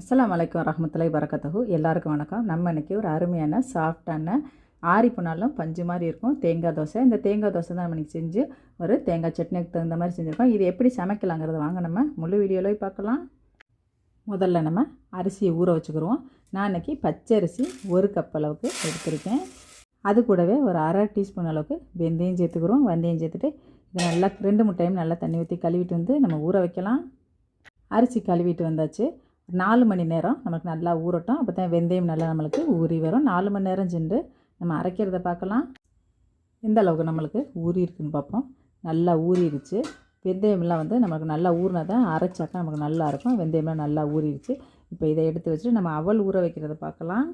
அஸ்லாம் வலைக்கம் வரஹ்மத்துல்லாஹி வரகத்துஹு எல்லாருக்கும் வணக்கம். நம்ம இன்றைக்கி ஒரு அருமையான சாஃப்டான ஆறி போனாலும் பஞ்சு மாதிரி இருக்கும். தேங்காய் தோசை. இந்த தேங்காய் தோசை தான் நம்ம இன்றைக்கி செஞ்சு ஒரு தேங்காய் சட்னிக்கு தகுந்த மாதிரி செஞ்சுருக்கோம். இது எப்படி சமைக்கலாங்கிறத வாங்க நம்ம. முழு வீடியோவில் பார்க்கலாம். முதல்ல நம்ம அரிசியை ஊற வச்சுக்கிருவோம். நான் இன்னைக்கு பச்சரிசி ஒரு கப் அளவுக்கு எடுத்திருக்கேன். அது கூடவே ஒரு அரை டீஸ்பூன் அளவுக்கு வெந்தயம் சேர்த்துக்கிறோம் வெந்தயம் சேர்த்துட்டு இதை நல்லா ரெண்டு மூணு டைம் நல்லா தண்ணி ஊற்றி கழுவிட்டு வந்து நம்ம ஊற வைக்கலாம். அரிசி கழுவிட்டு வந்தாச்சு. நாலு மணி நேரம் நமக்கு நல்லா ஊறட்டும். அப்போ தான் வெந்தயம் நல்லா நம்மளுக்கு ஊறி வரும். நாலு மணி நேரம் சென்று நம்ம அரைக்கிறத பார்க்கலாம். எந்த அளவுக்கு நம்மளுக்கு ஊறி இருக்குன்னு பார்ப்போம். நல்லா ஊறிடுச்சு. வெந்தயம்லாம் வந்து நமக்கு நல்லா ஊறினா தான் அரைச்சாக்கா நமக்கு நல்லா இருக்கும். வெந்தயம்லாம் நல்லா ஊறிடுச்சு. இப்போ இதை எடுத்து வச்சுட்டு நம்ம அவல் ஊற வைக்கிறத பார்க்கலாம்.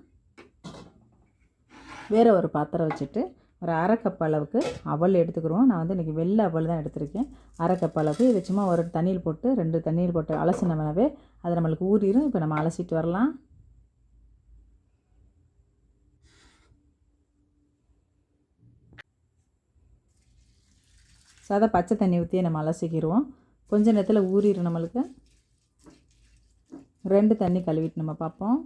வேறு ஒரு பாத்திரம் வச்சுட்டு ஒரு அரை கப் அளவுக்கு அவல் எடுத்துக்கிறோம். நான் வந்து இன்றைக்கி வெள்ளை அவல் தான் எடுத்திருக்கேன். அரை கப் அளவுக்கு இது சும்மா ஒரு தண்ணியில் போட்டு ரெண்டு தண்ணியில் போட்டு அலசினோம்னாவே அது நம்மளுக்கு ஊறிடும் இப்போ நம்ம அலசிட்டு வரலாம். சாதா பச்சை தண்ணி ஊற்றியே நம்ம அலசிக்கிடுவோம் கொஞ்ச நேரத்தில் ஊறிடும் நம்மளுக்கு. ரெண்டு தண்ணி கழுவிட்டு நம்ம பார்ப்போம்.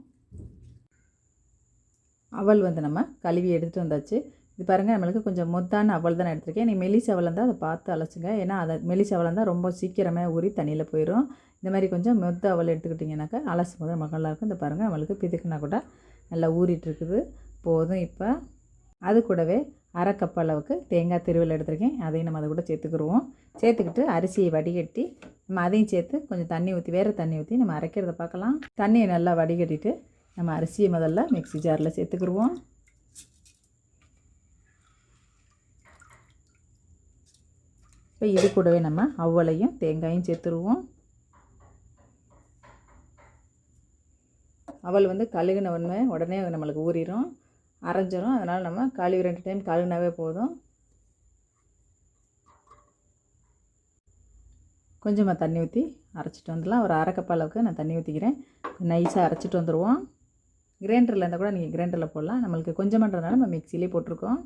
அவல் வந்து நம்ம கழுவி எடுத்துகிட்டு வந்தாச்சு. இது பாருங்கள் நம்மளுக்கு கொஞ்சம் மொத்தான அவல் தான் எடுத்திருக்கேன். நீ மெலிஸ் அவல் இருந்தால் அதை பார்த்து அலசுங்க. ஏன்னா அதை மெலிஸ் அவல் இருந்தால் ரொம்ப சீக்கிரமே ஊறி தண்ணியில் போயிடும் இந்த மாதிரி கொஞ்சம் மொத்த அவல் எடுத்துக்கிட்டிங்கனாக்கா அலசும் போது நமக்கு நல்லாயிருக்கும். இந்த பாருங்கள் நம்மளுக்கு பிதுக்குனா கூட நல்லா ஊறிட்டு இருக்குது போதும் இப்போ. அது கூடவே அரை கப் அளவுக்கு தேங்காய் திருவில் எடுத்திருக்கேன். அதையும் நம்ம அதை கூட சேர்த்துக்கிடுவோம் சேர்த்துக்கிட்டு அரிசியை வடிகட்டி நம்ம அதையும் சேர்த்து கொஞ்சம் தண்ணி ஊற்றி வேறு தண்ணி ஊற்றி நம்ம அரைக்கிறத பார்க்கலாம். தண்ணியை நல்லா வடிகட்டிட்டு நம்ம அரிசியை முதல்ல மிக்ஸி ஜாரில் சேர்த்துக்கிடுவோம் இப்போ இது கூடவே நம்ம அவ்வளையும் தேங்காயும் சேர்த்துருவோம். அவள் வந்து கழுகுன உடனே உடனே நம்மளுக்கு ஊறிடும் அரைஞ்சிரும். அதனால் நம்ம கழுவி ரெண்டு டைம் கழுகுனாவே போதும். கொஞ்சமாக தண்ணி ஊற்றி அரைச்சிட்டு வந்துடலாம். ஒரு அரை அளவுக்கு நான் தண்ணி ஊற்றிக்கிறேன் நைஸாக அரைச்சிட்டு வந்துடுவோம் கிரைண்டரில் இருந்தால் கூட நீங்கள் கிரைண்டரில் போடலாம். நம்மளுக்கு கொஞ்சமான்றதுனால நம்ம மிக்சிலே போட்டிருக்கோம்.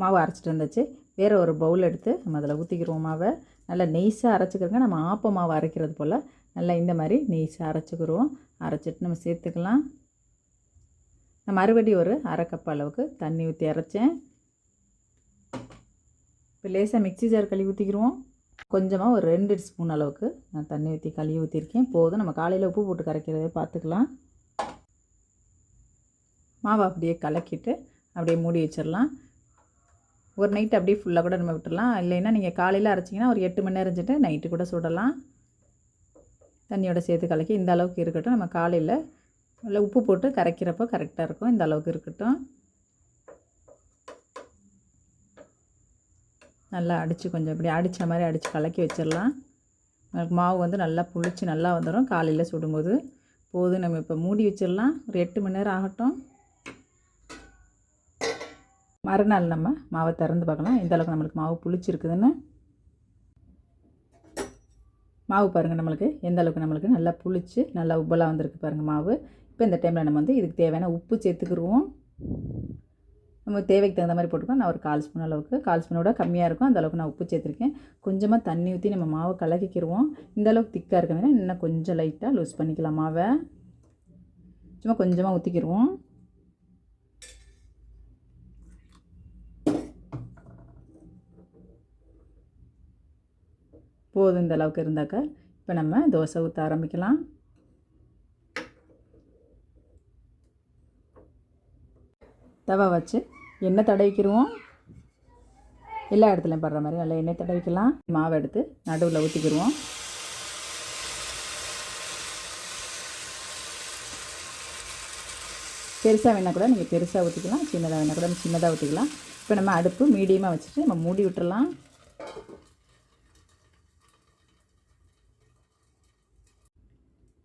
மாவு அரைச்சிட்டு வந்துச்சு. வேறு ஒரு பவுல் எடுத்து நம்ம அதில் ஊற்றிக்கிறோம் மாவை. நல்லா நெய்ஸாக அரைச்சிக்கிறோங்க நம்ம ஆப்ப மாவு அரைக்கிறது போல் நல்லா இந்த மாதிரி நெய்ஸாக அரைச்சிக்கிடுவோம் அரைச்சிட்டு நம்ம சேர்த்துக்கலாம். நான் மறுபடி ஒரு அரை கப் அளவுக்கு தண்ணி ஊற்றி அரைச்சேன். இப்போ லேசாக மிக்ஸி ஜார் கழுவி ஊற்றிக்கிடுவோம் கொஞ்சமாக ஒரு ரெண்டு ஸ்பூன் அளவுக்கு நான் தண்ணி ஊற்றி கழுவி ஊற்றிருக்கேன் போதும் நம்ம காலையில் உப்பு போட்டு கரைக்கிறதே பார்த்துக்கலாம். மாவை அப்படியே கலக்கிட்டு அப்படியே மூடி வச்சிடலாம். ஒரு நைட் அப்படியே ஃபுல்லாக கூட நம்ம விட்டுடலாம் இல்லைன்னா நீங்கள் காலையில் அரைச்சிங்கன்னா ஒரு எட்டு மணி நேரம் இருந்துட்டு நைட்டு கூட சுடலாம். தண்ணியோட சேர்த்து கலக்கி இந்த அளவுக்கு இருக்கட்டும். நம்ம காலையில் இல்லை உப்பு போட்டு கரைக்கிறப்போ கரெக்டாக இருக்கும். இந்த அளவுக்கு இருக்கட்டும். நல்லா அடித்து கொஞ்சம் இப்படி அடித்த மாதிரி அடித்து கலக்கி வச்சிடலாம் நமக்கு மாவு வந்து நல்லா புளிச்சு நல்லா வந்துடும் காலையில் சுடும்போது. போதும் நம்ம இப்போ மூடி வச்சிடலாம் ஒரு எட்டு மணி நேரம் ஆகட்டும். மறுநாள் நம்ம மாவை திறந்து பார்க்கலாம். எந்த அளவுக்கு நம்மளுக்கு மாவு புளிச்சிருக்குதுன்னு. மாவு பாருங்கள் நம்மளுக்கு எந்த அளவுக்கு நம்மளுக்கு நல்லா புளிச்சு நல்லா உப்பெல்லாம் வந்திருக்கு பாருங்கள் மாவு. இப்போ இந்த டைமில் நம்ம வந்து இதுக்கு தேவையான உப்பு சேர்த்துக்கிடுவோம் நம்ம தேவைக்கு தகுந்த மாதிரி போட்டுக்கோம் நான் ஒரு கால் ஸ்பூன் அளவுக்கு கால் ஸ்பூனோட கம்மியாக இருக்கும். அந்த அளவுக்கு நான் உப்பு சேர்த்துருக்கேன். கொஞ்சமாக தண்ணி ஊற்றி நம்ம மாவை கலக்கிக்கிடுவோம் இந்த அளவுக்கு திக்காக இருக்க வேணால் இன்னும் கொஞ்சம் லைட்டாக லூஸ் பண்ணிக்கலாம் மாவை. சும்மா கொஞ்சமாக ஊற்றிக்கிடுவோம் போதும் இந்த அளவுக்கு இருந்தாக்கா இப்போ நம்ம தோசை ஊற்ற ஆரம்பிக்கலாம். தவா வச்சு எண்ணெய் தடவிக்கிடுவோம் எல்லா இடத்துலையும் படுற மாதிரி நல்லா எண்ணெய் தடவிக்கலாம். மாவை எடுத்து நடுவில் ஊற்றிக்கிடுவோம் பெருசாக வேணால் கூட நீங்கள் பெருசாக ஊற்றிக்கலாம் சின்னதாக வேணால் கூட சின்னதாக ஊற்றிக்கலாம் இப்போ நம்ம அடுப்பு மீடியமாக வச்சுட்டு நம்ம மூடி விட்டுடலாம்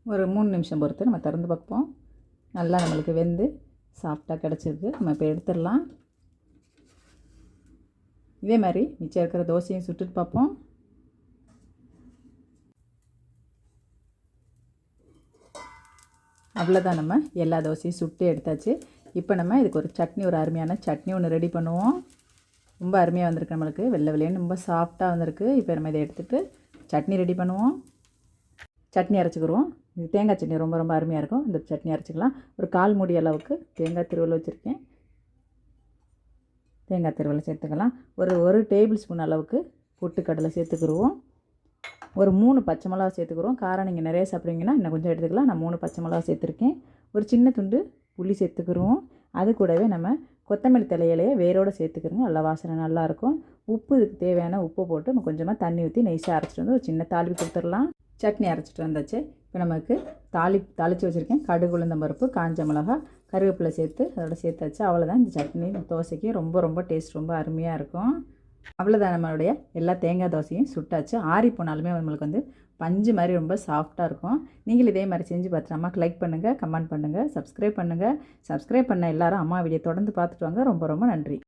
ஒரு மூணு நிமிஷம் பொறுத்து நம்ம திறந்து பார்ப்போம். நல்லா நம்மளுக்கு வெந்து சாஃப்டாக கிடச்சிருக்கு. நம்ம இப்போ எடுத்துடலாம். இதே மாதிரி மிச்சம் இருக்கிற தோசையும் சுட்டுட்டு பார்ப்போம். அவ்வளோதான் நம்ம எல்லா தோசையும் சுட்டு எடுத்தாச்சு. இப்போ நம்ம இதுக்கு ஒரு சட்னி ஒரு அருமையான சட்னி ஒன்று ரெடி பண்ணுவோம். ரொம்ப அருமையாக வந்திருக்கு நம்மளுக்கு. வெள்ளை வெளியேன்னு ரொம்ப சாஃப்டாக வந்திருக்கு. இப்போ நம்ம இதை எடுத்துகிட்டு சட்னி ரெடி பண்ணுவோம். சட்னி அரைச்சிக்கிடுவோம் இது தேங்காய் சட்னி ரொம்ப ரொம்ப அருமையாக இருக்கும். இந்த சட்னி அரைச்சிக்கலாம். ஒரு கால் மூடி அளவுக்கு தேங்காய் திருவள்ள வச்சுருக்கேன். தேங்காய் திருவள்ள சேர்த்துக்கலாம். ஒரு ஒரு டேபிள் ஸ்பூன் அளவுக்கு பொட்டுக்கடலை சேர்த்துக்கிடுவோம் ஒரு மூணு பச்சை மிளகா சேர்த்துக்கிறோம் காரம் நீங்கள் நிறைய சாப்பிட்றீங்கன்னா இன்னும் கொஞ்சம் எடுத்துக்கலாம். நான் மூணு பச்சை மிளகா சேர்த்துருக்கேன். ஒரு சின்ன துண்டு புளி சேர்த்துக்கிடுவோம் அது கூடவே நம்ம கொத்தமல்லி தலையிலையே வேரோடு சேர்த்துக்கிறோங்க நல்லா வாசனை நல்லாயிருக்கும் உப்பு இதுக்கு தேவையான உப்பு போட்டு நம்ம கொஞ்சமாக தண்ணி ஊற்றி நெய்ஸாக அரைச்சிட்டு வந்து ஒரு சின்ன தாளிப்பு கொடுத்துடலாம். சட்னி அரைச்சிட்டு வந்தாச்சு. இப்போ நமக்கு தாளி தாளித்து வச்சுருக்கேன். கடுகு உளுந்தம் பருப்பு காஞ்ச மிளகா கருவேப்பிலை சேர்த்து அதோட சேர்த்தாச்சு அவ்வளோதான் இந்த சட்னி தோசைக்கு ரொம்ப ரொம்ப டேஸ்ட் ரொம்ப அருமையாக இருக்கும். அவ்வளோதான் நம்மளுடைய எல்லா தேங்காய் தோசையும் சுட்டாச்சு. ஆறி போனாலுமே நம்மளுக்கு வந்து பஞ்சு மாதிரி ரொம்ப சாஃப்டாக இருக்கும். நீங்கள் இதே மாதிரி செஞ்சு பார்த்துட்டு அம்மாவுக்கு லைக் பண்ணுங்கள் கமெண்ட் பண்ணுங்கள் சப்ஸ்கிரைப் பண்ணுங்கள் சப்ஸ்கிரைப் பண்ண எல்லாரும் அம்மா வீடியோ தொடர்ந்து பார்த்துட்டு வாங்க. ரொம்ப ரொம்ப நன்றி.